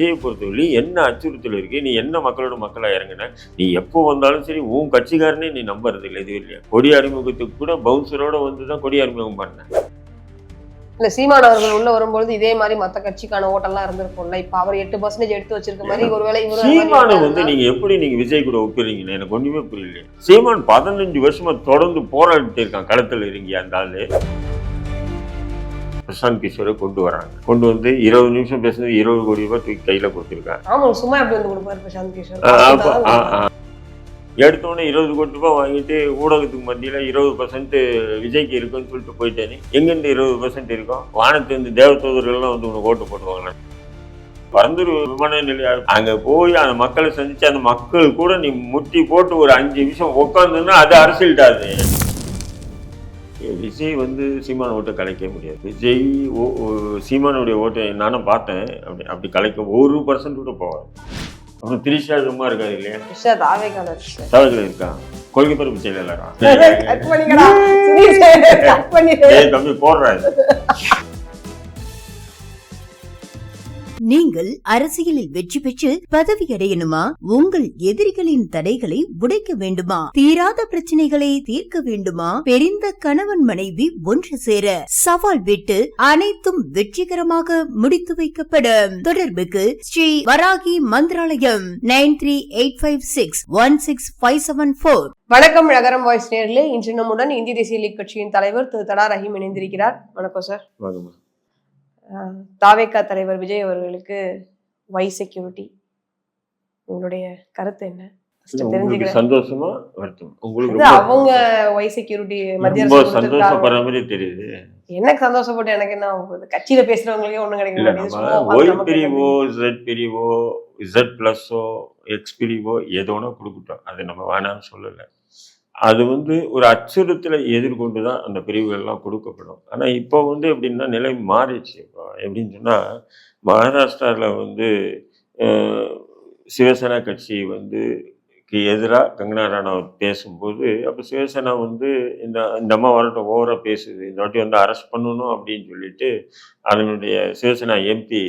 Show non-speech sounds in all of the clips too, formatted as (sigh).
விஜயை பொறுத்தவரை என்ன அச்சுறுத்தல் இருக்கு? நீ என்ன மக்களோட மக்களா இறங்குன? நீ எப்போ வந்தாலும் சரி உன் கட்சிக்காரனே நீ நம்புறது இல்லை இது இல்லையா? கொடி அறிமுகத்துக்கு கூட பவுன்சரோட வந்து தான் கொடி அறிமுகம் பண்ண. இல்ல சீமான் அவர்கள் உள்ள வரும்பொழுது இதே மாதிரி மத்த கட்சிக்கான ஓட்டெல்லாம் இருந்திருக்கும்ல. இப்ப அவர் எட்டு பர்சன்டேஜ் எடுத்து வச்சிருக்க மாதிரி ஒருவேளை சீமானை வந்து நீங்க எப்படி நீங்க விஜய் கூட ஒப்பிடுறீங்கன்னு? எனக்கு ஒண்ணுமே புரியல சீமான் பதினஞ்சு வருஷமா தொடர்ந்து போராடிட்டு இருக்கான் களத்துல இறங்கி அந்த ஆளு. பிரசாந்த் கிஷோரை கொண்டு வராங்க. கொண்டு வந்து இருபது நிமிஷம் பேசுனது இருபது கோடி ரூபாய் தூக்கி கையில கொடுத்துருக்காங்க. ஆமா சும்மா எப்படி வந்து கொடுப்பாரு பிரசாந்த் கிஷோர். எடுத்தோடனே இருபது கோடி ரூபாய் வாங்கிட்டு ஊடகத்துக்கு மத்தியில இருபது பர்சன்ட் விஜய்க்கு இருக்குன்னு சொல்லிட்டு போயிட்டேனே. எங்கிருந்து இருபது பர்சன்ட் இருக்கும்? வானத்து வந்து தேவதூதர்கள்லாம் வந்து உனக்கு ஓட்டு போடுவாங்களே? பரந்தூர் விமான நிலையம் அங்க போய் அந்த மக்களை சந்திச்சு அந்த மக்கள் கூட நீ முட்டி போட்டு ஒரு அஞ்சு நிமிஷம் உட்காந்துன்னா அது அரசியல்டாது விஜய் வந்து சீமான ஓட்டை கலைக்க முடியாது. விஜய் ஓ- சீமானுடைய ஓட்டை நானும் பார்த்தேன். அப்படி அப்படி கலைக்க ஒரு பர்சன்ட் கூட போவாது அப்புறம் திரிஷா சும்மா இருக்காது இல்லையா? கிருஷ்ணா தாவே காலர் தவறுகள் இருக்கா? கொள்கை (laughs) பருப்பு ஏய் தம்பி போடுறாரு நீங்கள் அரசியலில் வெற்றி பெற்று பதவி அடையணுமா உங்கள் எதிரிகளின் தடைகளை உடைக்க வேண்டுமா? தீராத பிரச்சனைகளை தீர்க்க வேண்டுமா? பெரிந்த கணவன் மனைவி ஒன்று சேர சவால் விட்டு அனைத்தும் வெற்றிகரமாக முடித்து வைக்கப்படும். தொடர்புக்கு Sri Varahi Mantralayam nine three eight five six one six five seven four. வணக்கம் நகரம் வாய்ஸ் நேர்களே இன்று நம்முடன் இந்திய தேசிய லீக் கட்சியின் தலைவர் திரு தடா ரஹீம் இணைந்திருக்கிறார். வணக்கம் சார். தாவேக்கா தலைவர் விஜய் அவர்களுக்கு வை செக்யூரிட்டி உங்களுடைய கருத்து என்ன? சந்தோஷமா வருத்தம்? உங்களுக்கு அவங்க வை செக்யூரிட்டி மத்திய. சந்தோஷப்படுற மாதிரி தெரியுது. எனக்கு சந்தோஷப்பட்டு எனக்கு என்ன கட்சியில பேசுறவங்களுக்கே ஒண்ணும் கிடைக்க இல்ல மாட்டேங்குது. நம்ம சும்மா உட்கார்ந்து ஒய் பிரிவோ இசட் பிரிவோ இசட் பிளஸோ எக்ஸ் பிரிவோ எதோ ஒன்று கொடுக்கட்டும். அது நம்ம வேணாம்னு சொல்லலை. அது வந்து ஒரு அச்சுறுத்தலை எதிர்கொண்டு தான் அந்த பிரிவுகள்லாம் கொடுக்கப்படும். ஆனால் இப்போ வந்து எப்படின்னா நிலை மாறிடுச்சு. இப்போ எப்படின்னு சொன்னால் மகாராஷ்டிராவில் வந்து சிவசேனா கட்சி வந்து எதிராக கங்கனா ராணாவத் பேசும்போது அப்போ சிவசேனா வந்து இந்த இந்த அம்மா வரட்டும் ஓவராக பேசுது. இந்த வாட்டி வந்து அரெஸ்ட் பண்ணணும் அப்படின்னு சொல்லிட்டு அதனுடைய சிவசேனா எம்பி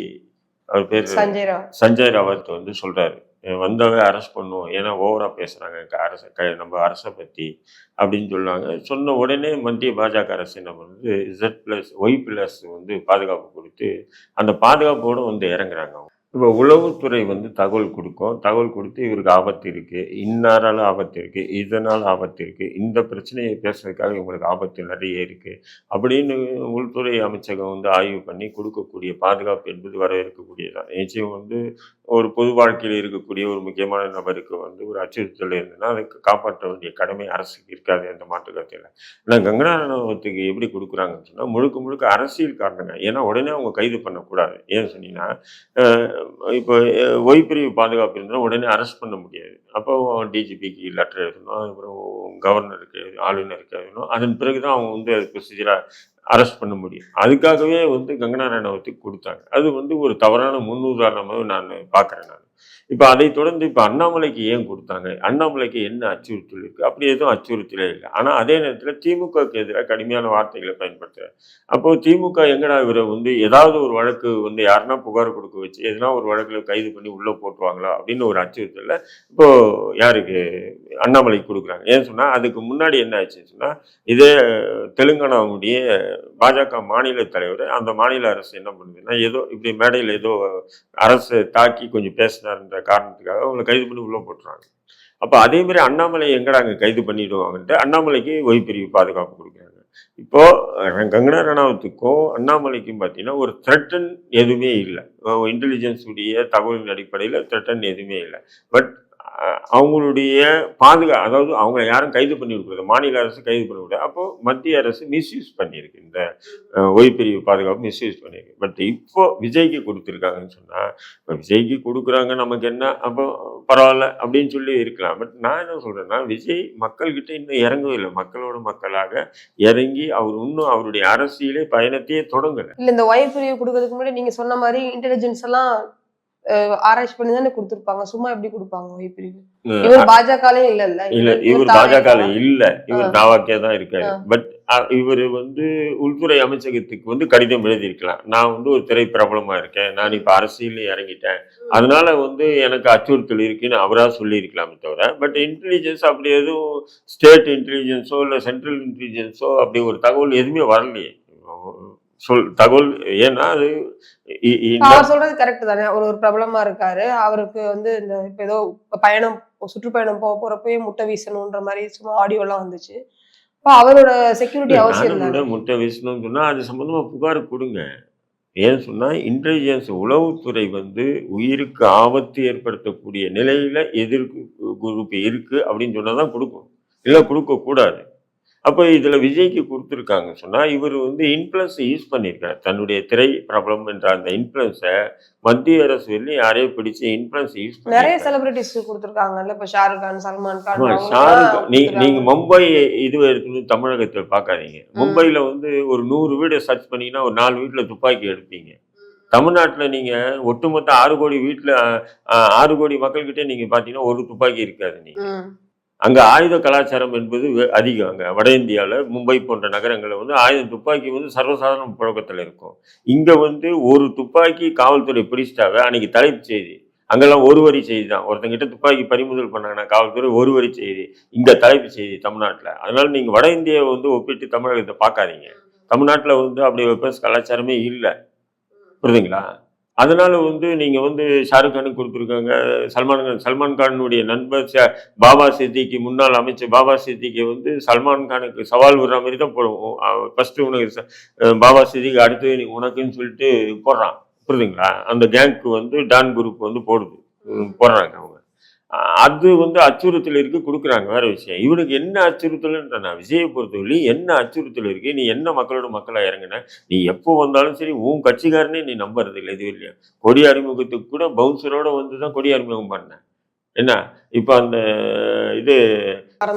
அவர் பேர் சஞ்சய் ராவ். சஞ்சய் ராவத் வந்து சொல்றாரு. வந்தவே அரெஸ்ட் பண்ணுவோம். ஏன்னா ஓவராக பேசுகிறாங்க க- அரச க- நம்ம அரசை பற்றி அப்படின்னு சொல்லுவாங்க. சொன்ன உடனே மத்திய பாஜக அரசு என்ன பண்ணுறது இசட் பிளஸ் ஒய் பிளஸ் வந்து பாதுகாப்பு கொடுத்து அந்த பாதுகாப்போடு வந்து இறங்குறாங்க அவங்க. இப்போ உளவுத்துறை வந்து தகவல் கொடுக்கும். தகவல் கொடுத்து இவருக்கு ஆபத்து இருக்குது இன்னாரால் ஆபத்து இருக்குது இதனால் ஆபத்து இருக்குது இந்த பிரச்சனையை பேசுறதுக்காக இவங்களுக்கு ஆபத்து நிறைய இருக்குது அப்படின்னு உள்துறை அமைச்சகம் வந்து ஆய்வு பண்ணி கொடுக்கக்கூடிய பாதுகாப்பு என்பது வரவேற்கக்கூடியதான் நிச்சயம் வந்து ஒரு பொது வாழ்க்கையில் இருக்கக்கூடிய ஒரு முக்கியமான நபருக்கு வந்து ஒரு அச்சுறுத்தல் இருந்ததுன்னா அதை காப்பாற்ற வேண்டிய கடமை அரசுக்கு இருக்காது எந்த மாற்றுக்கத்தில் ஆனால் கங்கனா ரணவத்துக்கு எப்படி கொடுக்குறாங்கன்னு சொன்னால் முழுக்க முழுக்க அரசியல் காரணங்க. ஏன்னா உடனே அவங்க கைது பண்ணக்கூடாது. ஏன்னு சொன்னீங்கன்னா இப்போ அஹ், ஒய் பிரிவு பாதுகாப்பு இருந்தால் உடனே அரெஸ்ட் பண்ண முடியாது. அப்போ டிஜிபிக்கு லெட்டர் எழுதணும் அதுக்கப்புறம் கவர்னருக்கு ஆளுநருக்கு எழுதணும். அதன் பிறகு தான் அவங்க வந்து அது ப்ரொசீஜராக அரெஸ்ட் பண்ண முடியும். அதுக்காகவே வந்து கங்கனா ரணவத்துக்கு கொடுத்தாங்க. அது வந்து ஒரு தவறான முன்னுதாரணமாக நான் பார்க்குறேன் நான். இப்போ அதை தொடர்ந்து இப்போ அண்ணாமலைக்கு ஏன் கொடுத்தாங்க? அண்ணாமலைக்கு என்ன அச்சுறுத்தல் இருக்குது அப்படி எதுவும் அச்சுறுத்தலே இல்லை. ஆனால் அதே நேரத்தில் திமுகவுக்கு எதிராக கடுமையான வார்த்தைகளை பயன்படுத்துறாரு. அப்போ திமுக எங்கடா இவரை வந்து ஏதாவது ஒரு வழக்கு வந்து யாருன்னா புகார் கொடுக்க வச்சு எதுனா ஒரு வழக்கில் கைது பண்ணி உள்ளே போட்டுவாங்களா அப்படின்னு ஒரு அச்சுறுத்தலில் இப்போ யாருக்கு? அண்ணாமலைக்கு கொடுக்குறாங்க. ஏன்னு சொன்னால் அதுக்கு முன்னாடி என்ன ஆச்சுன்னு சொன்னால் இதே தெலுங்கானாவுடைய பாஜக மாநில தலைவர் அந்த மாநில அரசு என்ன பண்ணுதுன்னா ஏதோ இப்படி மேடையில் ஏதோ அரசு தாக்கி கொஞ்சம் பேசினா பேசினார்ன்ற காரணத்துக்காக அவங்களை கைது பண்ணி உள்ளே போட்டுறாங்க. அப்போ அதேமாரி அண்ணாமலை எங்கடா அங்கே கைது பண்ணிவிடுவாங்கன்ட்டு அண்ணாமலைக்கு ஒய்பிரிவு பாதுகாப்பு கொடுக்குறாங்க. இப்போது கங்கனா ரணாவத்துக்கும் அண்ணாமலைக்கும் பார்த்தீங்கன்னா ஒரு த்ரெட்டன் எதுவுமே இல்லை. இன்டெலிஜென்ஸுடைய தகவலின் அடிப்படையில் த்ரெட்டன் எதுவுமே இல்லை. பட் அவங்களுடைய பாதுகா அதாவது அவங்களை யாரும் கைது பண்ணி மாநில அரசு கைது பண்ணக்கூடாது அப்போது மத்திய அரசு மிஸ்யூஸ் பண்ணியிருக்கு இந்த அஹ், பாதுகாப்பு மிஸ்யூஸ் பண்ணியிருக்கு. பட் இப்போ விஜய்க்கு கொடுத்துருக்காங்கன்னு சொன்னால் இப்போ விஜய்க்கு கொடுக்குறாங்க நமக்கு என்ன? அப்போ பரவாயில்ல அப்படின்னு சொல்லி இருக்கலாம். பட் நான் என்ன சொல்கிறேன்னா விஜய் மக்கள்கிட்ட இன்னும் இறங்கவே இல்லை. மக்களோட மக்களாக இறங்கி அவர் இன்னும் அவருடைய அரசியலே பயணத்தையே தொடங்கலை. இல்லை இந்த ஒய் பிரிவு கொடுக்கறதுக்கு முன்னாடி நீங்கள் சொன்ன மாதிரி இன்டெலிஜென்ஸ் எல்லாம் ஆராய்ச்சி பண்ணி தானே கொடுத்திருப்பாங்க. சும்மா எப்படி கொடுப்பாங்க? பிரிவு. இவர் பாஜகலயும் இல்ல இல்ல. இல்ல இவர். பாஜக இல்ல. இவர் தாவாக்கே தான் இருக்காரு. பட் இவர் வந்து உள்துறை அமைச்சகத்துக்கு வந்து கடிதம் எழுதியிருக்கலாம். நான் வந்து ஒரு திரை பிரபலமா இருக்கேன். நான் இப்ப அரசியல் இறங்கிட்டேன். அதனால வந்து எனக்கு அச்சுறுத்தல் இருக்குன்னு அவரா சொல்லியிருக்கலாமே தவிர பட் இன்டெலிஜென்ஸ் அப்படி எதுவும் ஸ்டேட் இன்டெலிஜென்ஸோ இல்லை சென்ட்ரல் இன்டெலிஜென்ஸோ அப்படி ஒரு தகவல் எதுவுமே வரலையே. சொல் தகவல் ஏன்னா அது அவர் சொல்றது கரெக்ட் தானே. அவர் ஒரு பிரபலமா இருக்காரு. அவருக்கு வந்து இந்த இப்ப ஏதோ பயணம் சுற்றுப்பயணம் போக போறப்பயே முட்டை வீசணுன்ற மாதிரி சும்மா ஆடியோ எல்லாம் வந்துச்சு. அவரோட செக்யூரிட்டி அவசியம் முட்டை வீசணும்னு சொன்னா அது சம்பந்தமா புகார் கொடுங்க. ஏன்னு சொன்னா இன்டெலிஜென்ஸ் உளவுத்துறை வந்து உயிருக்கு ஆபத்து ஏற்படுத்தக்கூடிய நிலையில எதிர்க்கு குரூப் இருக்கு அப்படின்னு சொன்னாதான் கொடுக்கும். இல்லை கொடுக்க கூடாது அப்போ இதுல விஜய்க்கு கொடுத்துருக்காங்க. சொன்னா இவர் வந்து இன்ஃப்ளூயன்ஸ் யூஸ் பண்ணியிருக்காரு தன்னுடைய திரை பிரபலம் என்ற அந்த இன்ஃப்ளூயன்ஸை மத்திய அரசு வெளியே யாரையோ பிடிச்சு இன்ஃப்ளூயன்ஸ் யூஸ் நிறைய பண்ணியிருக்காங்க செலிபிரிட்டிஸ் கொடுத்திருக்காங்கல்ல. இப்ப ஷாருக் கான் சல்மான் கான் ஷாருக் நீ நீங்க கொடுத்திருக்காங்க. மும்பை இது எடுத்துன்னு தமிழகத்தில் பார்க்காதீங்க மும்பைல வந்து ஒரு நூறு வீடு சர்ச் பண்ணீங்கன்னா ஒரு நாலு வீட்டுல துப்பாக்கி எடுப்பீங்க. தமிழ்நாட்டுல நீங்க ஒட்டுமொத்த ஆறு கோடி வீட்டுல ஆறு கோடி மக்கள்கிட்ட நீங்க பாத்தீங்கன்னா ஒரு துப்பாக்கி இருக்காது நீங்க. ம். அங்கே ஆயுத கலாச்சாரம் என்பது அதிகம் அங்கே. வட இந்தியாவில் மும்பை போன்ற நகரங்களில் வந்து ஆயுத துப்பாக்கி வந்து சர்வசாதாரண புழக்கத்தில் இருக்கும். இங்கே வந்து ஒரு துப்பாக்கி காவல்துறை பிடிச்சிட்டாவே அன்றைக்கி தலைப்பு செய்தி. அங்கெல்லாம் ஒரு வரி செய்தி தான். ஒருத்தங்கிட்ட துப்பாக்கி பறிமுதல் பண்ணாங்கன்னா காவல்துறை ஒரு வரி செய்தி. இங்கே தலைப்பு செய்தி தமிழ்நாட்டில். அதனால் நீங்கள் வட இந்தியாவை வந்து ஒப்பிட்டு தமிழகத்தை பார்க்காதீங்க. தமிழ்நாட்டில் வந்து அப்படி வெப்பஸ் கலாச்சாரமே இல்லை. புரியுதுங்களா? அதனால வந்து நீங்க வந்து ஷாருக் கானுக்கு கொடுத்துருக்காங்க. சல்மான் கான் சல்மான் கானுடைய நண்பர் பாபா சித்திக்கு முன்னாள் அமைச்சர் பாபா சித்திக்கு வந்து சல்மான் கானுக்கு சவால் விடுற மாதிரி தான் போடுவோம். ஃபர்ஸ்ட் உனக்கு ச- பாபா சித்திக்கு அடுத்து உனக்குன்னு சொல்லிட்டு போடுறான். புரியுதுங்களா? அந்த கேங்க்கு வந்து டான் குரூப் வந்து போடுது. போடுறாங்க அவங்க. அது வந்து அச்சுறுத்தல் இருக்கு கொடுக்குறாங்க. வேற விஷயம். இவனுக்கு என்ன அச்சுறுத்தல்ன்ற நான் விஜயை பொறுத்தவரை என்ன அச்சுறுத்தல் இருக்கு நீ என்ன மக்களோட மக்களா இறங்குன? நீ எப்போ வந்தாலும் சரி உன் கட்சிக்காரனே நீ நம்புறது இல்லை இது இல்லையா? கொடி அறிமுகத்துக்கு கூட பவுன்சரோட வந்து தான் கொடி அறிமுகம் பண்ணேன் என்ன? இப்போ அந்த இது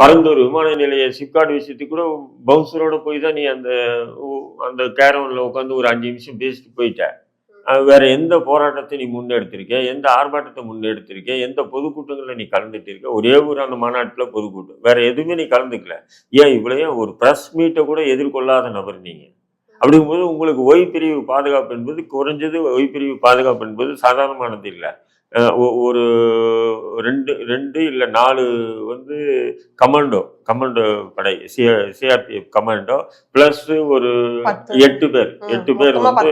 பரந்தூர் விமான நிலைய சிப்காட் விஷயத்துக்கு கூட பவுன்சரோட போய் தான் நீ அந்த அந்த கேரவனில் உட்காந்து ஒரு அஞ்சு நிமிஷம் பேசிட்டு போயிட்ட. வேற எந்த போராட்டத்தை நீ முன்னெடுத்திருக்க எந்த ஆர்ப்பாட்டத்தை முன்னெடுத்திருக்க எந்த பொதுக்கூட்டங்களில் நீ கலந்துட்டு இருக்க ஒரே ஒரு அந்த மாநாட்டில் பொதுக்கூட்டம். வேற எதுவுமே நீ கலந்துக்கல. ஏன் இவ்வளோ ஒரு ப்ரெஸ் மீட்டை கூட எதிர்கொள்ளாத நபர் நீங்கள் அப்படிங்கும்போது உங்களுக்கு ஓய்வு பிரிவு பாதுகாப்பு என்பது குறைஞ்சது ஓய்வு பிரிவு பாதுகாப்பு என்பது சாதாரணமானது இல்லை. ஒரு ரெண்டு ரெண்டு இல்லை நாலு வந்து கமாண்டோ கமாண்டோ படை சிஆர்பிஎஃப் கமாண்டோ ப்ளஸ் ஒரு. எட்டு பேர் எட்டு பேர் வந்து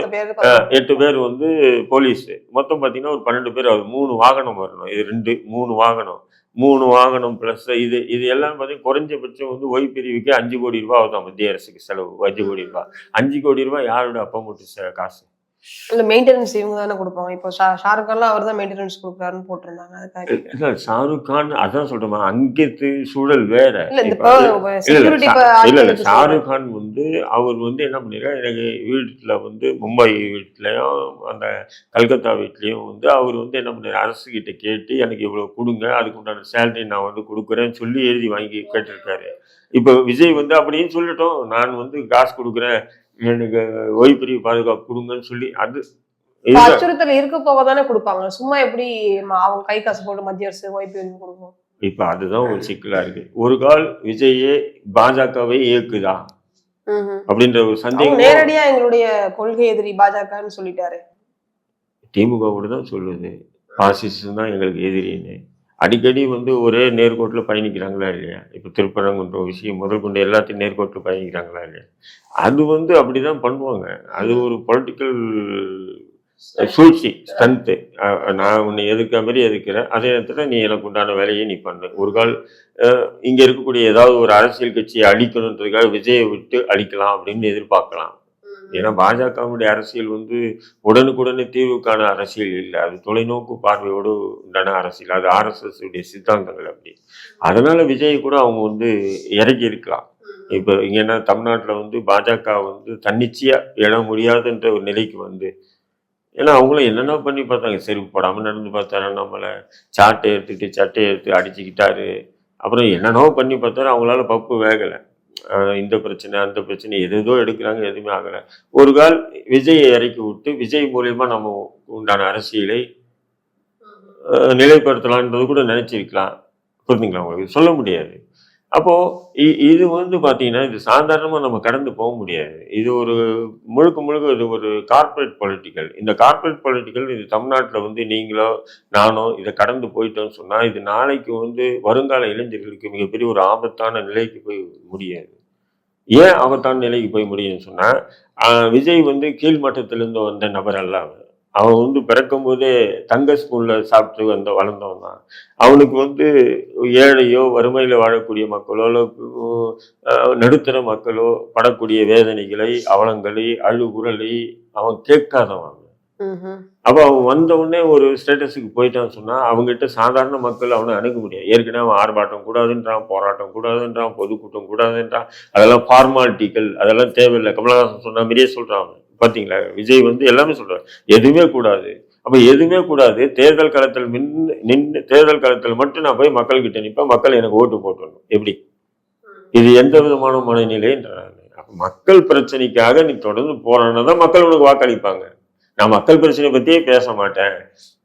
எட்டு பேர் வந்து போலீஸ். மொத்தம் பார்த்தீங்கன்னா ஒரு பன்னெண்டு பேர் ஆகுது. மூணு வாகனம் வரணும். இது ரெண்டு மூணு வாகனம். மூணு வாகனம் ப்ளஸ் இது இது எல்லாம் பார்த்தீங்கன்னா குறைஞ்சபட்சம் வந்து ஒய் பிரிவுக்கு அஞ்சு கோடி ரூபாய் ஆகுதான் மத்திய அரசுக்கு செலவு. அஞ்சு கோடி ரூபாய். அஞ்சு கோடி ரூபாய் யாரோட அப்பா மூட்டு காசு? இல்ல மெயின்டெனன்ஸ் இவங்க தானே கொடுப்பாங்க. இப்போ ஷாருக் கான்லாம் அவர் தான் மெயின்டெனன்ஸ் கொடுக்குறாருன்னு போட்டிருந்தாங்க. அதுக்காக. இல்ல ஷாருக் கான் அதான் சொல்றேமா அங்கிட்டு சூழல் வேற. இல்ல இல்ல ஷாருக் கான் வந்து அவர் வந்து என்ன பண்ணிருக்காரு எனக்கு வீட்டுல வந்து மும்பை வீட்லயும் அந்த கல்கத்தா வீட்லயும் வந்து அவர் வந்து என்ன பண்ணாரு அரசு கிட்ட கேட்டு எனக்கு இவ்வளவு கொடுங்க அதுக்கு உண்டான சேலரி நான் வந்து கொடுக்குறேன்னு சொல்லி எழுதி வாங்கி கேட்டிருக்காரு. இப்போ விஜய் வந்து அப்படின்னு சொல்லட்டும் நான் வந்து காசு கொடுக்குறேன் எனக்கு ஓய்வு பாதுகாப்பு கொடுங்கன்னு சொல்லி அது. அச்சுறுத்தல் இருக்க போக தானே கொடுப்பாங்க. சும்மா எப்படி அவங்க கை காசு போட்டு மத்திய அரசு ஓய்வு கொடுக்கும் இப்ப அதுதான் ஒரு சிக்கலா இருக்கு. ஒரு கால் விஜயே பாஜகவை இயக்குதா. அப்படின்ற ஒரு சந்தேகம். நேரடியா எங்களுடைய கொள்கை எதிரி பாஜகன்னு சொல்லிட்டாரு. திமுகவோட தான் சொல்லுது. பாசிசம் தான் எங்களுக்கு எதிரின்னு. அடிக்கடி வந்து ஒரே நேர்கோட்டில் பயணிக்கிறாங்களா இல்லையா? இப்போ திருப்பரங்குன்ற விஷயம் முதல் கொண்டு எல்லாத்தையும் நேர்கோட்டில் பயணிக்கிறாங்களா இல்லையா? அது வந்து அப்படிதான் பண்ணுவாங்க. அது ஒரு பொலிட்டிக்கல் சூழ்ச்சி ஸ்ட்ரென்த்து நான் உன்னை எதிர்க்கிற மாதிரி எதுக்கிறேன் அதே நேரத்தில் நீ எனக்கு உண்டான வேலையை நீ பண்ணு. ஒரு கால் இங்கே இருக்கக்கூடிய ஏதாவது ஒரு அரசியல் கட்சியை அழிக்கணுன்றதுக்காக விஜயை விட்டு அழிக்கலாம் அப்படின்னு எதிர்பார்க்கலாம். ஏன்னா பாஜகவுடைய அரசியல் வந்து உடனுக்குடனே தீர்வுக்கான அரசியல் இல்லை. அது தொலைநோக்கு பார்வையோடு உண்டான அரசியல். அது ஆர்எஸ்எஸ் உடைய சித்தாந்தங்கள் அப்படி. அதனால விஜய் கூட அவங்க வந்து இறங்கி இருக்கலாம். இப்போ இங்கன்னா தமிழ்நாட்டில் வந்து பாஜக வந்து தன்னிச்சையாக எழ முடியாதுன்ற ஒரு நிலைக்கு வந்து ஏன்னா அவங்களும் என்னென்ன பண்ணி பார்த்தாங்க. செருப்பு போடாமல் நடந்து பார்த்தாரு நம்மளை சாட்டை எடுத்துக்கிட்டு சட்டையை எடுத்து அடிச்சுக்கிட்டாரு. அப்புறம் என்னென்னவோ பண்ணி பார்த்தாரு. அவங்களால பப்பு வேகலை. இந்த பிரச்சனை அந்த பிரச்சனை எது எடுக்கிறாங்க எதுவுமே ஆகலை. ஒரு கால் விஜயை இறக்கி விட்டு விஜய் மூலியமா நம்ம உண்டான அரசியலை நிலைப்படுத்தலான்றது கூட நினைச்சிருக்கலாம். புரிஞ்சுங்களா உங்களுக்கு? சொல்ல முடியாது. அப்போது இ- இது வந்து பார்த்திங்கன்னா இது சாதாரணமாக நம்ம கடந்து போக முடியாது. இது ஒரு முழுக்க முழுக்க இது ஒரு கார்ப்பரேட் பொலிட்டிக்கல் இந்த கார்ப்பரேட் பொலிட்டிக்கல் இது தமிழ்நாட்டில் வந்து நீங்களோ நானோ இதை கடந்து போயிட்டோம்னு சொன்னால் இது நாளைக்கு வந்து வருங்கால இளைஞர்களுக்கு மிகப்பெரிய ஒரு ஆபத்தான நிலைக்கு போய் முடியாது. ஏன் ஆபத்தான நிலைக்கு போய் முடியும்னு சொன்னால் விஜய் வந்து கீழ்மட்டத்திலிருந்து வந்த நபர் அல்ல அவன் வந்து பிறக்கும் போதே தங்க ஸ்கூல்ல சாப்பிட்டு வந்த வளர்ந்தவன் தான். அவனுக்கு வந்து ஏழையோ வறுமையில வாழக்கூடிய மக்களோ நடுத்தர மக்களோ படக்கூடிய வேதனைகளை அவலங்களை அழுகுறலை அவன் கேட்காதவன். அப்போ அவன் வந்த உடனே ஒரு ஸ்டேட்டஸுக்கு போயிட்டான்னு சொன்னா அவங்ககிட்ட சாதாரண மக்கள் அவனை அணுக முடியாது. ஏற்கனவே அவன் ஆர்ப்பாட்டம் கூடாதுன்றான் போராட்டம் கூடாதுன்றான் பொதுக்கூட்டம் கூடாதுன்றான் அதெல்லாம் ஃபார்மாலிட்டிகள் அதெல்லாம் தேவையில்லை. கமலஹாசன் சொன்ன மாதிரியே சொல்றான் அவன் பாத்தீங்களா? விஜய் வந்து எல்லாமே சொல்றான் எதுவுமே கூடாது. அப்ப எதுவுமே கூடாது. தேர்தல் களத்தில் மின் நின்று தேர்தல் களத்தில் மட்டும் நான் போய் மக்கள்கிட்ட நிற்பேன் மக்கள் எனக்கு ஓட்டு போட்டணும் எப்படி? இது எந்த விதமான மனநிலைன்றாங்க அப்ப மக்கள் பிரச்சனைக்காக நீ தொடர்ந்து போறன்னா தான் மக்கள் உனக்கு வாக்களிப்பாங்க. நான் மக்கள் பிரச்சனை பத்தியே பேச மாட்டேன்.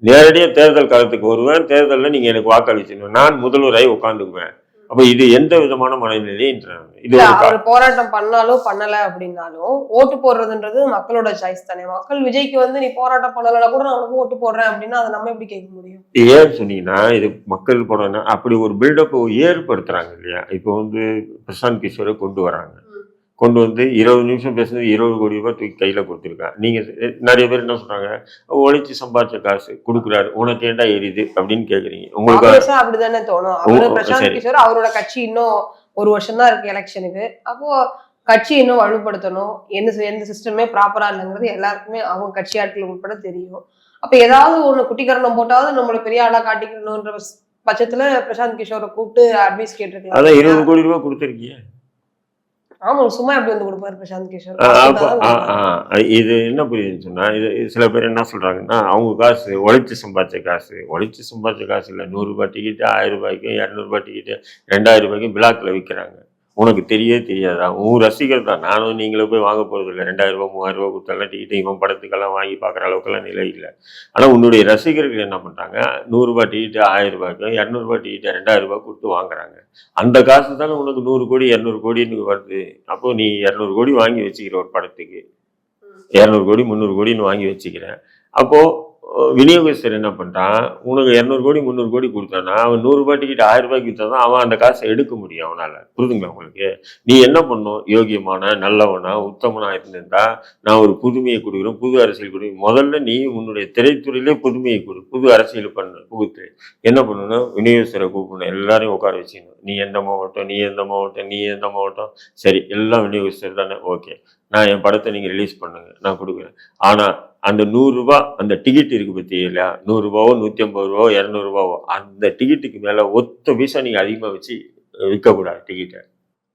நேரடியா தேர்தல் காலத்துக்கு வருவேன். தேர்தல்ல நீங்க எனக்கு வாக்களிச்சணும் நான் முதல்வராய் உட்காந்துக்குவேன். அப்ப இது எந்த விதமான மனநிலைன்றாங்க இது அவர் போராட்டம் பண்ணாலும் பண்ணல அப்படின்னாலும் ஓட்டு போடுறதுன்றது மக்களோட சாய்ஸ் தானே. மக்கள் விஜய்க்கு வந்து நீ போராட்டம் பண்ணலனா கூட நான் உனக்கு ஓட்டு போடுறேன் அப்படின்னா அதை நம்ம எப்படி கேட்க முடியும்? ஏன் சொன்னீங்கன்னா இது மக்கள் போடணும் அப்படி ஒரு பில்டப் ஏற்படுத்துறாங்க இல்லையா? இப்போ வந்து பிரசாந்த் கிஷோரை கொண்டு வராங்க. கொண்டு வந்து இருபது நிமிஷம் பேசுனது இருபது கோடி ரூபாய் தூக்கி கையில கொடுத்துருக்காங்க. நீங்க நிறைய பேர் என்ன சொல்றாங்க? உழைச்சி சம்பாதிச்ச காசு கொடுக்குறாரு. உனக்கு ஏன்டா எரியுது? அப்படின்னு கேக்குறீங்க. உங்களுக்கு அப்படிதானே தோணும். அவரோட கட்சி இன்னும் ஒரு வருஷம் தான் இருக்கு எலெக்ஷனுக்கு. அப்போ கட்சி இன்னும் வலுப்படுத்தணும். எந்த எந்த சிஸ்டமே ப்ராப்பரா இல்லைங்கிறது எல்லாருக்குமே அவங்க கட்சி ஆட்கள் உட்பட தெரியும். அப்ப ஏதாவது ஒண்ணு குட்டிக்கரணம் போட்டாவது நம்மள பெரிய ஆளா காட்டிக்கணும்ன்ற பட்சத்துல பிரசாந்த் கிஷோரை கூப்பிட்டு அட்வைஸ் கேட்டிருக்கலாம். அதான் இருபது கோடி ரூபாய் கொடுத்துருக்கீங்க ஆமா சும்மா எப்படி வந்து கொடுப்பாரு பிரசாந்த் கிஷோர் இது என்ன புரியுதுன்னு சொன்னா இது இது சில பேர் என்ன சொல்றாங்கன்னா அவங்க காசு உழைச்சி சம்பாதிச்ச காசு உழைச்சி சம்பாதிச்ச காசு இல்லை நூறுரூபா டிக்கெட்டு ஆயிரம் ரூபாய்க்கும் இரநூறுபா டிக்கெட்டு ரெண்டாயிரம் ரூபாய்க்கும் பிளாக்ல விற்கிறாங்க. உனக்கு தெரியவே தெரியாதா உன் ரசிகர் தான் நானும் நீங்களும் போய் வாங்க போறது இல்லை. ரெண்டாயிரம் ரூபாய் மூவாயிரம் ரூபாய் கொடுத்தாலும் டிக்கெட்டு இவன் படத்துக்கெல்லாம் வாங்கி பார்க்குற அளவுக்குலாம் நிலை இல்லை. ஆனால் உன்னுடைய ரசிகர்கள் என்ன பண்றாங்க? நூறுரூபா டிக்கெட்டு ஆயிரம் ரூபாய்க்கும் இரநூறுபா டிக்கெட்டு ரெண்டாயிரம் ரூபாய் கொடுத்து வாங்குறாங்க. அந்த காசு தானே உனக்கு நூறு கோடி இரநூறு கோடின்னு வருது. அப்போ நீ இரநூறு கோடி வாங்கி வச்சுக்கிற ஒரு படத்துக்கு. இரநூறு கோடி முந்நூறு கோடின்னு வாங்கி வச்சுக்கிறேன் அப்போ அஹ், விநியோகஸ்தர் என்ன பண்ணிட்டான்? உனக்கு இரநூறு கோடி முந்நூறு கோடி கொடுத்தானா அவன் நூறுரூபா டிக்கெட் ஆயிரம் ரூபாய்க்கு விற்றா தான் அவன் அந்த காசை எடுக்க முடியும் அவனால். புரிதுங்களா உங்களுக்கு? நீ என்ன பண்ணும்? யோகியமான நல்லவனா உத்தமனா இருந்திருந்தா நான் ஒரு புதுமையை கொடுக்குறேன் புது அரசியல் கொடுக்குறேன். முதல்ல நீ உன்னுடைய திரைத்துறையிலே புதுமையை கொடு புது அரசியல் பண்ண புகுத்து. என்ன பண்ணணும்? விநியோகஸ்தரை கூப்பிடணும் எல்லாரையும் உட்கார வச்சுக்கணும். நீ எந்த மாவட்டம் நீ எந்த மாவட்டம் நீ எந்த மாவட்டம்? சரி எல்லாம் விநியோகஸ்தர் தானே? ஓகே நான் என் படத்தை நீங்கள் ரிலீஸ் பண்ணுங்க. நான் கொடுக்குறேன். ஆனால் அந்த நூறுரூபா அந்த டிக்கெட் இருக்கு பத்தியா நூறுரூபாவோ நூற்றி ஐம்பது ரூபாவோ இரநூறுபாவோ அந்த டிக்கெட்டுக்கு மேலே ஒத்த பைசா நீங்கள் அதிகமாக வச்சு விற்கக்கூடாது டிக்கெட்டை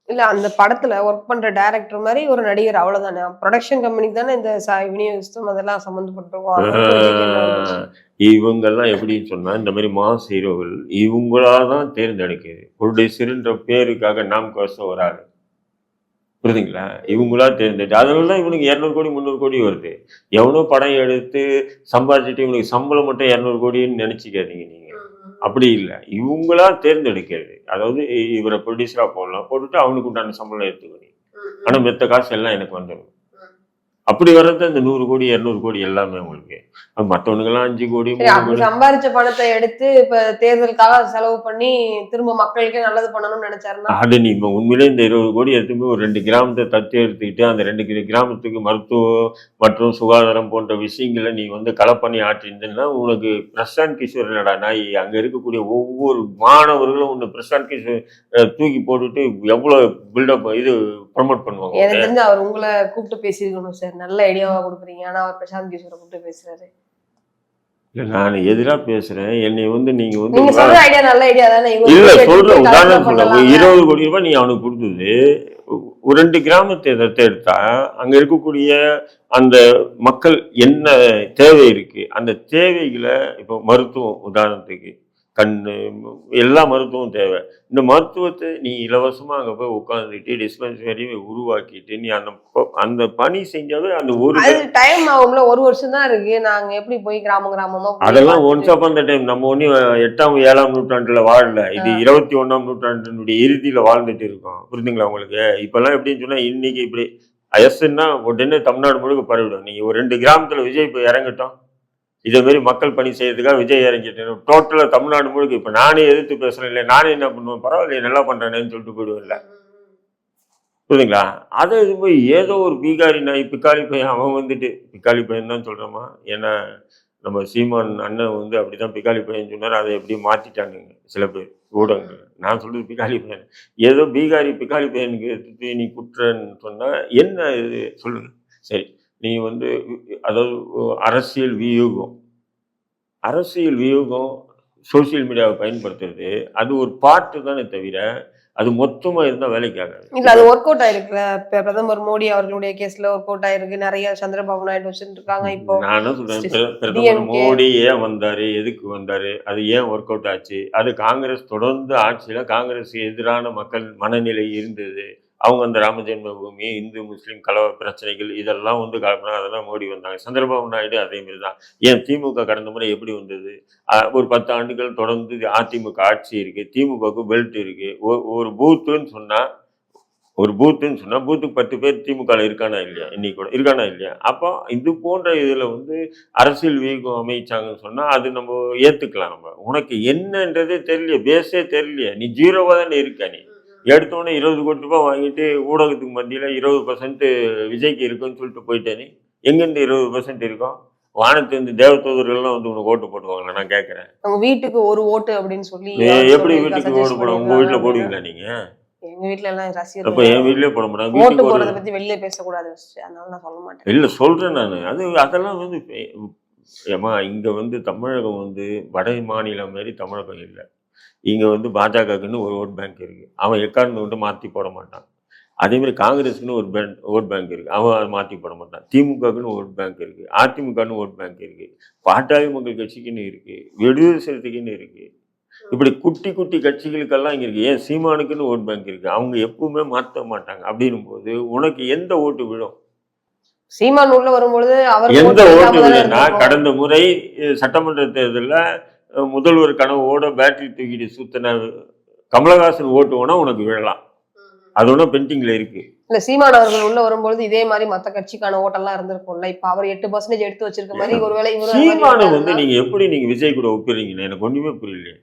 இல்ல அந்த படத்துல ஒர்க் பண்ற டைரக்டர் மாதிரி ஒரு நடிகர் அவ்வளவுதானே? ப்ரொடக்ஷன் கம்பெனிக்கு தானே இந்த விநியோகிஸ்தம் அதெல்லாம் சம்மந்தப்பட்டிருக்கும். இவங்கெல்லாம் எப்படின்னு சொன்னா இந்த மாதிரி மாஸ் ஹீரோகள் இவங்களா தான் தேர்ந்தெடுக்குது ப்ரொடியூசருன்ற பேருக்காக நாம் கோசம் ஆள் புரியுதுங்களா? இவங்களா தேர்ந்தெடுத்து அதனால தான் இவனுக்கு இரநூறு கோடி முந்நூறு கோடி வருது. எவனோ படம் எடுத்து சம்பாதிச்சுட்டு இவனுக்கு சம்பளம் மட்டும் இரநூறு கோடின்னு நினைச்சுக்காதீங்க நீங்க. அப்படி இல்லை. இவங்களா தேர்ந்தெடுக்கிறது. அதாவது இவரை ப்ரொடியூசரா போடலாம் போட்டுட்டு அவனுக்கு உண்டான சம்பளம் எடுத்துக்கணும். ஆனா மெத்த காசு எல்லாம் எனக்கு வந்துடும் அப்படி வர்றது அந்த நூறு கோடி இரநூறு கோடி எல்லாமே உங்களுக்கு. அது மத்தவனுக்கெல்லாம் அஞ்சு கோடி அப்படி சம்பாரிச்ச பணத்தை எடுத்து இப்ப தேர்தலுக்காக செலவு பண்ணி திரும்ப மக்களுக்கே நல்லது பண்ணணும்னு நினைச்சாருன்னா? அது நீ இப்ப உண்மையிலே இந்த இருபது கோடி எடுத்துமே ஒரு ரெண்டு கிராமத்தை தத்து எடுத்துக்கிட்டு அந்த ரெண்டு கிராமத்துக்கு மருத்துவம் மற்றும் சுகாதாரம் போன்ற விஷயங்களை நீ வந்து களை பண்ணி ஆற்றிருந்தேன்னா உனக்கு பிரசாந்த் கிஷோர் என்னடா நாய் அங்க இருக்கக்கூடிய ஒவ்வொரு மாணவர்களும் உன்னை பிரசாந்த் கிஷோர் தூக்கி போட்டுட்டு எவ்வளவு பில்டப் இது ப்ரமோட் பண்ணுவாங்க. எனக்கு தெரிஞ்சு அவர் உங்களை கூப்பிட்டு பேசியிருக்கணும் சார். நல்ல ஐடியாவா கொடுக்குறீங்க. ஆனா அவர் பிரசாந்த் கிஷோரை கூப்பிட்டு பேசுறாரு. இல்ல நான் எதிரா பேசுறேன். என்னை வந்து நீங்க வந்து நீங்க சொல்ற ஐடியா நல்ல ஐடியா தானே? இவர் இல்ல எடுத்து உதாரணம் சொல்ல. இருபது கோடி ரூபாய் நீ அவனுக்கு கொடுத்தது. ஒரு ரெண்டு கிராமத்தை தத்தெடுத்தா அங்க இருக்கக்கூடிய அந்த மக்கள் என்ன தேவை இருக்கு? அந்த தேவைகளை இப்போ மருத்துவம் உதாரணத்துக்கு கண்ணு எல்லா மருத்துவமும் தேவை. இந்த மருத்துவத்தை நீ இலவசமா அங்க போய் உட்காந்துட்டு டிஸ்பென்சரி உருவாக்கிட்டு நீ அந்த அந்த பணி செஞ்சாவே அந்த ஒரு டைம் ஆகும்ல ஒரு வருஷம் தான் இருக்கு. நாங்க எப்படி போய் கிராம கிராமமா போய் அதெல்லாம் ஒன்ஸ் அப்பான் த டைம் நம்ம ஒன்றும் எட்டாம் ஏழாம் நூற்றாண்டுல வாழல. இது இருபத்தி ஒண்ணாம் நூற்றாண்டினுடைய இறுதியில வாழ்ந்துட்டு இருக்கோம். புரியுதுங்களா உங்களுக்கு? இப்பெல்லாம் எப்படின்னு சொன்னா இன்னைக்கு இப்படி அயசுன்னா உடனே தமிழ்நாடு முழுக்க பரவிடும். நீங்க ஒரு ரெண்டு கிராமத்துல விஜய் போய் இறங்கட்டும். இதே மாதிரி மக்கள் பணி செய்யறதுக்காக விஜய் இறங்கிட்டு டோட்டலாக தமிழ்நாடு முழுக்க இப்போ நானே எதிர்த்து பேசுகிறேன் இல்லை நானே என்ன பண்ணுவேன்? பரவாயில்ல நல்லா பண்ணுறேன்னு சொல்லிட்டு போயிடுவேன்ல. புரியுதுங்களா? அதை இது போய் ஏதோ ஒரு பீகாரி நாய் பிக்காளி பையன் அவன் வந்துட்டு பிக்காளி பையன் தான் சொல்கிறோமா ஏன்னா நம்ம சீமான் அண்ணன் வந்து அப்படி தான் பிக்காளி பையன் சொன்னார். அதை எப்படி மாற்றிட்டானுங்க சில பேர்? ஊடகங்கள். நான் சொல்கிறது பிக்காளி பையன். ஏதோ பீகாரி பிக்காளி பையனுக்கு எடுத்துட்டு நீ குற்றன்னு சொன்னால் என்ன இது? சொல்லுங்க. சரி. நீ வந்து அதாவது அரசியல் வியூகம். அரசியல் வியூகம் சோஷியல் மீடியாவை பயன்படுத்துறது அது ஒரு பாட்டு தானே தவிர அது மொத்தமா இருந்தா வேலைக்கு ஆகாது. இல்ல அது ஒர்க் அவுட் ஆயிருக்குல்ல. இப்ப பிரதமர் மோடி அவர்களுடைய கேஸ்ல ஒர்க் அவுட் ஆயிருக்கு. நிறைய சந்திரபாபு நாயுடு வச்சுட்டு இருக்காங்க இப்போ நான் சொல்றேன். பிரதமர். மோடி ஏன் வந்தாரு? எதுக்கு வந்தாரு? அது ஏன் ஒர்க் அவுட் ஆச்சு? அது காங்கிரஸ் தொடர்ந்து ஆட்சியில காங்கிரஸ் எதிரான மக்கள் மனநிலை இருந்தது. அவங்க அந்த ராம ஜென்மபூமி இந்து முஸ்லீம் கலவர பிரச்சனைகள் இதெல்லாம் வந்து கலப்பினா அதெல்லாம் மோடி வந்தாங்க. சந்திரபாபு நாயுடு அதே மாதிரி தான் ஏன் திமுக கடந்த முறை எப்படி வந்தது? ஒரு பத்து ஆண்டுகள் தொடர்ந்து அதிமுக ஆட்சி இருக்குது திமுகவுக்கு பெல்ட் இருக்குது ஒ- ஒரு பூத்துன்னு சொன்னால் ஒரு பூத்துன்னு சொன்னால் பூத்துக்கு பத்து பேர் திமுகவில் இருக்கானா இல்லையா? இன்னைக்கு கூட இருக்கானா இல்லையா? அப்போ இது போன்ற இதில் வந்து அரசியல் வீகம் அமைச்சாங்கன்னு சொன்னால் அது நம்ம ஏற்றுக்கலாம் நம்ம. உனக்கு என்னன்றதே தெரியல பேஸே தெரியலையே. நீ ஜீரோவாக தானே இருக்க நீ. எடுத்தோடனே இருபது கோடி ரூபாய் வாங்கிட்டு ஊடகத்துக்கு மத்தியில இருபது பர்சன்ட் விஜய்க்கு இருக்குன்னு சொல்லிட்டு போயிட்டே நீ எங்கேருந்து இருபது பர்சன்ட் இருக்கும் வானத்திலிருந்து தேவதூதர்கள்லாம் வந்து உனக்கு ஓட்டு போட்டுவாங்களா நான் கேட்கறேன் அவங்க வீட்டுக்கு ஒரு ஓட்டு அப்படின்னு சொல்லி எப்படி வீட்டுக்கு ஓட்டு போட உங்க வீட்டுல. போடுவீங்களா நீங்க? எங்க வீட்ல எல்லாம் அப்ப ரசிகர்கள் என் வீட்லயே போட மாட்டாங்க ஓட்டு போடுறத பத்தி வெளியே பேசக்கூடாது. அதனால நான் சொல்ல மாட்டேன். இல்ல சொல்றேன் நான். அது அதெல்லாம் வந்து ஏம்மா இங்க வந்து தமிழகம் வந்து வட மாநிலம் மாதிரி தமிழகம் இல்லை. இங்க வந்து பாஜகக்குன்னு ஒரு ஓட் பேங்க் இருக்கு. அவன் எக்காரணம் விட்டு மாத்தி போட மாட்டான். அதே மாதிரி காங்கிரஸுக்குன்னு ஒரு பேங்க் ஓட் பேங்க் இருக்கு. அவன் அதை மாத்தி போட மாட்டான். திமுகக்குன்னு ஓட் பேங்க் இருக்கு. அதிமுகன்னு ஓட் பேங்க் இருக்கு. பாட்டாளி மக்கள் கட்சிக்குன்னு இருக்கு. விடுதலை சிறுத்தைக்குன்னு இருக்கு. இப்படி குட்டி குட்டி கட்சிகளுக்கெல்லாம் இங்க இருக்கு. ஏன் சீமானுக்குன்னு ஓட் பேங்க் இருக்கு. அவங்க எப்பவுமே மாற்ற மாட்டாங்க. அப்படின்னும் போது உனக்கு எந்த ஓட்டு விழும்? சீமான் உள்ள வரும்பொழுது அவர் எந்த ஓட்டு இருந்திருக்கும். கடந்த முறை சட்டமன்ற தேர்தலில் முதல்வர் கனவோட பேட்டரி தூக்கிட்டு சுத்தின கமலஹாசன் ஓட்டு வேணா உனக்கு விழலாம். அது ஒன்றும் பெண்டிங்ல இருக்கு. இல்ல சீமான் அவர்கள் உள்ள வரும்பொழுது இதே மாதிரி மத்த கட்சிக்கான ஓட்டெல்லாம் இருந்திருக்கும்ல இப்ப அவர் எட்டு பர்சன்டேஜ் எடுத்து வச்சிருக்க மாதிரி ஒருவேளை சீமானை வந்து நீங்க எப்படி நீங்க விஜய் கூட ஒப்பிடுறீங்கன்னு எனக்கு ஒண்ணுமே புரியலையே.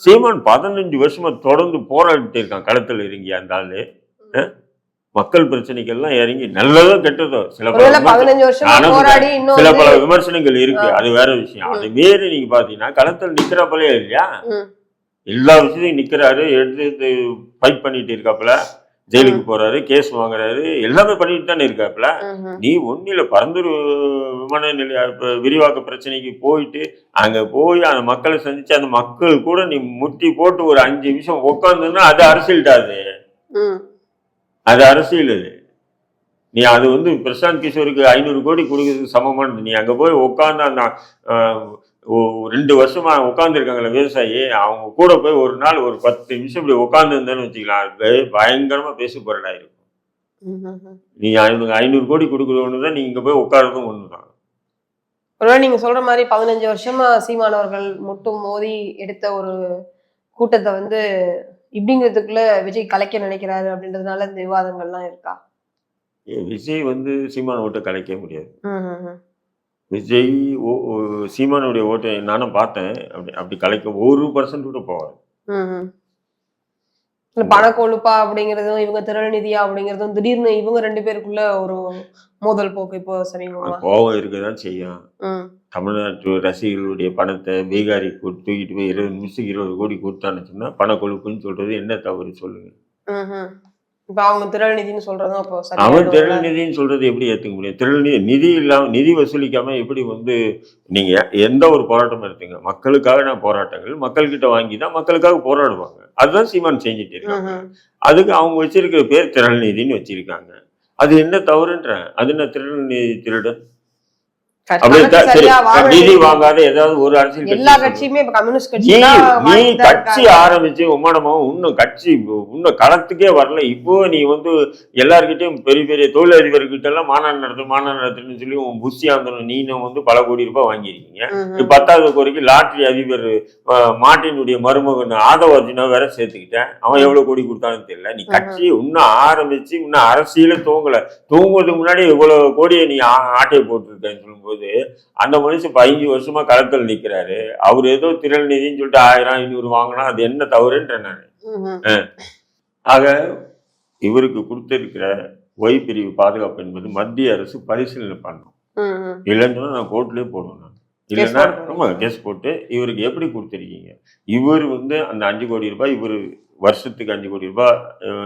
சீமான் பதினஞ்சு வருஷமா தொடர்ந்து போராடிட்டு இருக்கான் களத்துல இறங்கி அந்த ஆளு. மக்கள் பிரச்சனைக்கெல்லாம் இறங்கி நல்லதோ கெட்டதோ சில பல சில பல விமர்சனங்கள் இருக்கு. அது வேற விஷயம். அது மீறி நீங்க பாத்தீங்கன்னா களத்துல நிக்கிறப்பலே இல்லையா. எல்லா விஷயத்தையும் நிக்கிறாரு எடுத்து ஃபைட் பண்ணிட்டு இருக்காப்புல. ஜெயிலுக்கு போறாரு கேஸ் வாங்குறாரு எல்லாமே பண்ணிட்டு தானே இருக்காப்புல. நீ ஒன்னில பரந்தூர் விமான நிலைய விரிவாக்க பிரச்சனைக்கு போயிட்டு அங்க போய் அந்த மக்களை சந்திச்சு அந்த மக்கள் கூட நீ முட்டி போட்டு ஒரு அஞ்சு நிமிஷம் உட்காந்துன்னா அது அரசியல்டா அது அரசியல் அது. நீ அது வந்து பிரசாந்த் கிஷோருக்கு ஐநூறு கோடி கொடுக்கறதுக்கு சமமானது நீ அங்க போய் உட்காந்து அந்த ரெண்டு வருஷமா உட்காந்துருக்காங்களே விவசாயி அவங்க கூட போய் ஒரு நாள் ஒரு பத்து நிமிஷம் இப்படி உட்காந்து இருந்தேன்னு வச்சுக்கலாம் அது பயங்கரமா பேச போறடா இருக்கும். நீ ஐநூறு ஐநூறு கோடி கொடுக்குறவனு தான் நீ இங்க போய் உட்காரதும் ஒன்று தான் ஒருவேளை நீங்க சொல்ற மாதிரி பதினஞ்சு வருஷமா சீமானவர்கள் முட்டும் மோதி எடுத்த ஒரு கூட்டத்தை வந்து இப்படிங்கிறதுக்குள்ள விஜய் கலைக்க நினைக்கிறாரு அப்படின்றதுனால இந்த விவாதங்கள்லாம் இருக்கா? விஜய் வந்து சீமான ஓட்டை கலைக்க முடியாது. விஜய் சீமானுடைய ஓட்டை நானும் பார்த்தேன். அப்படி அப்படி கலைக்க ஒரு பர்சன்ட் கூட போவார் பணக்கொழுப்பா அப்படிங்கிறதும் இவங்க திரள்நிதியா அப்படிங்கிறதும் திடீர்னு இவங்க ரெண்டு பேருக்குள்ள ஒரு மோதல் போக்கு இப்போ சமீபமா? கோவம் இருக்கதான் செய்யும். தமிழ்நாட்டு ரசிகர்களுடைய பணத்தை பீகாரி தூக்கிட்டு போய் இருபது நிமிஷத்துக்கு இருபது கோடி கொடுத்தான்னு சொன்னா பண கொழுப்புன்னு சொல்றது என்ன தவறு சொல்லுங்க. அவங்க திரள்நிதின்னு சொல்றதும் அப்போ அவன் சரியான திரள் நிதின்னு சொல்றது எப்படி ஏத்துக்க முடியும்? திரள் நிதி இல்லாம நிதி வசூலிக்காம எப்படி வந்து நீங்க எந்த ஒரு போராட்டமும் எடுத்துங்க. மக்களுக்காக நான் போராட்டங்கள் மக்கள்கிட்ட வாங்கி தான் மக்களுக்காக போராடுவாங்க. அதுதான் சீமான் செஞ்சுட்டு இருக்காங்க. அதுக்கு அவங்க வச்சிருக்கிற பேர் திரள் நிதின்னு வச்சிருக்காங்க. அது என்ன தவறுன்ற அது என்ன திரள் நிதி திருடன்? வாங்காத ஏதாவது ஒரு அரசியல் கட்சி எல்லா சொல்லு. கட்சியுமே இப்ப கம்யூனிஸ்ட் நீ கட்சி நீ கட்சி ஆரம்பிச்சு உம்மடமும் இன்னும் கட்சி இன்னும் களத்துக்கே வரல. இப்போ நீ வந்து எல்லார்கிட்டயும் பெரிய பெரிய தொழிலதிபர்கிட்ட எல்லாம் மாநாடு நடத்து மாநாடு நடத்துன்னு சொல்லி உன் புஷி ஆந்தனும் நீனும் வந்து பல கோடி ரூபாய் வாங்கியிருக்கீங்க. இப்ப பத்தாவது கோரிக்கை லாட்டரி அதிபர் அஹ், மார்ட்டினுடைய மருமகன் ஆதவ அர்ஜுனா வேற சேர்த்துக்கிட்டேன் அவன் எவ்வளவு கோடி கொடுத்தான்னு தெரியல. நீ கட்சி இன்னும் ஆரம்பிச்சு இன்னும் அரசியல தூங்கல. தூங்குவதுக்கு முன்னாடி இவ்வளவு கோடியை நீ ஆட்டையை போட்டிருக்கேன்னு சொல்லும்போது அந்த மனுஷன் பதினஞ்சு வருஷமா களத்தில் நிக்கிறாரு. அவர் ஏதோ திரள் நிதின்னு சொல்லிட்டு ஆயிரம் ஐநூறு வாங்கினா அது என்ன தவறுன்றேன் நான். ஆக இவருக்கு கொடுத்திருக்கிற ஒய் பிரிவு பாதுகாப்பு என்பது மத்திய அரசு பரிசீலனை பண்ணணும். இல்லைன்னு சொன்னா நான் கோர்ட்லயே போடுவேன் நான். இல்லைன்னா போடுவீங்க. ஆமா கேஸ் போட்டு இவருக்கு எப்படி கொடுத்துருக்கீங்க? இவர் வந்து அந்த அஞ்சு கோடி ரூபாய் இவர் வருஷத்துக்கு அஞ்சு கோடி ரூபாய்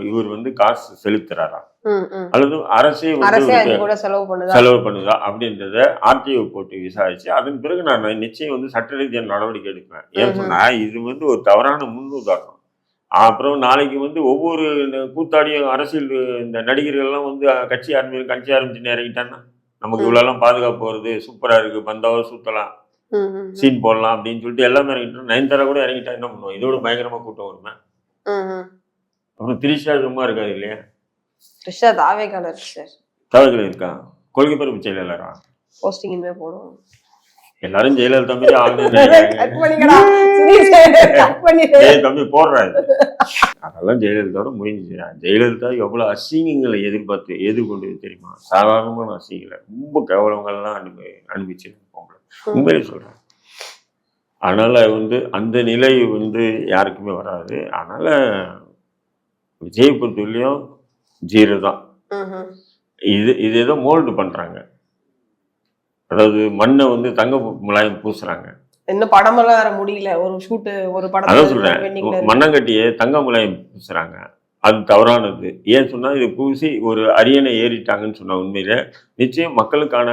இவர் வந்து காசு செலுத்துறாரா? அல்லது அரசே வந்து செலவு பண்ணுதா? அப்படின்றத ஆர்டிஓ போட்டு விசாரிச்சு அதன் பிறகு நான் நிச்சயம் வந்து சட்ட ரீதியான நடவடிக்கை எடுப்பேன் ஏன். சொன்னா இது வந்து ஒரு தவறான முன்னுதாரணம். அப்புறம் நாளைக்கு வந்து ஒவ்வொரு இந்த கூத்தாடியும் அரசியல் இந்த நடிகர்கள் எல்லாம் வந்து கட்சி ஆரம்பி கட்சி ஆரம்பிச்சுன்னு இறங்கிட்டான்னா நமக்கு. இவ்வளோலாம் பாதுகாப்பு வருது சூப்பரா இருக்கு பந்தாவை சுத்தலாம் ம், ம், சீன் போடலாம் அப்படின்னு சொல்லிட்டு எல்லாமே இறங்கிட்டோம். நயன்தாரா கூட இறங்கிட்டா என்ன பண்ணுவோம்? இதோட பயங்கரமா கூட்டம் வருமே. அப்புறம் திரிஷா சும்மா இருக்காது இல்லையா தாவே கலர் சார் தவறுகள் இருக்கா கொள்கை பரப்பு செயலாளரா போஸ்டிங் இனிமே போடுவோம் எல்லாரும் ஜெயலலிதா மாதிரி ஏய் தம்பி போடுறாரு அதெல்லாம் ஜெயலலிதாவோட முடிஞ்சுச்சு ஜெயலலிதா எவ்வளவு அசிங்கங்களை எதிர்பார்த்து எதிர்கொண்டு தெரியுமா சாதாரணமான அசிங்கங்களை ரொம்ப கேவலங்கள்லாம் அனுபவி அனுபவிச்சிருக்கோம் உண்மையிலே சொல்றேன் அதனால வந்து அந்த நிலை வந்து யாருக்குமே வராது. அதனால விஜய் பொறுத்தவரையிலையும் ஜீரோ தான். இது இது ஏதோ மோல்டு பண்றாங்க. அதாவது மண்ணை வந்து தங்க முலாயம் பூசுறாங்க. இன்னும் படமெல்லாம் வேற முடியல. ஒரு ஷூட் ஒரு அதான் படத்துல சொல்றேன். மண்ணங்கட்டியை தங்க முலாயம் பூசுறாங்க. அது தவறானது. ஏன் சொன்னா இது பூசி ஒரு அரியணை ஏறிட்டாங்கன்னு சொன்ன உண்மையில நிச்சயம் மக்களுக்கான.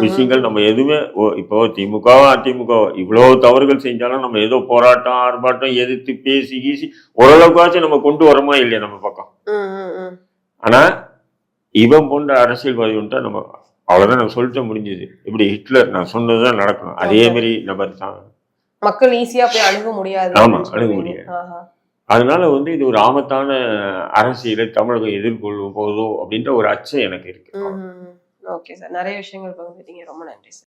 விஷயங்கள் நம்ம எதுவுமே இப்போ திமுகவோ அதிமுகவோ இவ்வளவு தவறுகள் செஞ்சாலும் நம்ம ஏதோ போராட்டம் ஆர்ப்பாட்டம் எதிர்த்து பேசி கீசி ஓரளவுக்காச்சும் நம்ம கொண்டு வரோமா இல்லையா நம்ம பக்கம். ஆனா இவன் போன்ற அரசியல்வாதி வந்துட்டா நம்ம அவ்வளவுதான் நான் சொல்லிட்டு முடிஞ்சது இப்படி ஹிட்லர் நான் சொன்னதுதான் நடக்கணும் அதே மாதிரி நபர் தான் மக்கள் ஈஸியா போய் அணுக முடியாது ஆமா, அணுக. முடியாது. அதனால வந்து இது ஒரு ஆபத்தான அரசியலை தமிழகம் எதிர்கொள்ளும் போதோ அப்படின்ற ஒரு அச்சம் எனக்கு இருக்கு. Okay sir. நிறைய விஷயங்கள் பகிர்ந்துட்டீங்க. ரொம்ப நன்றி சார்.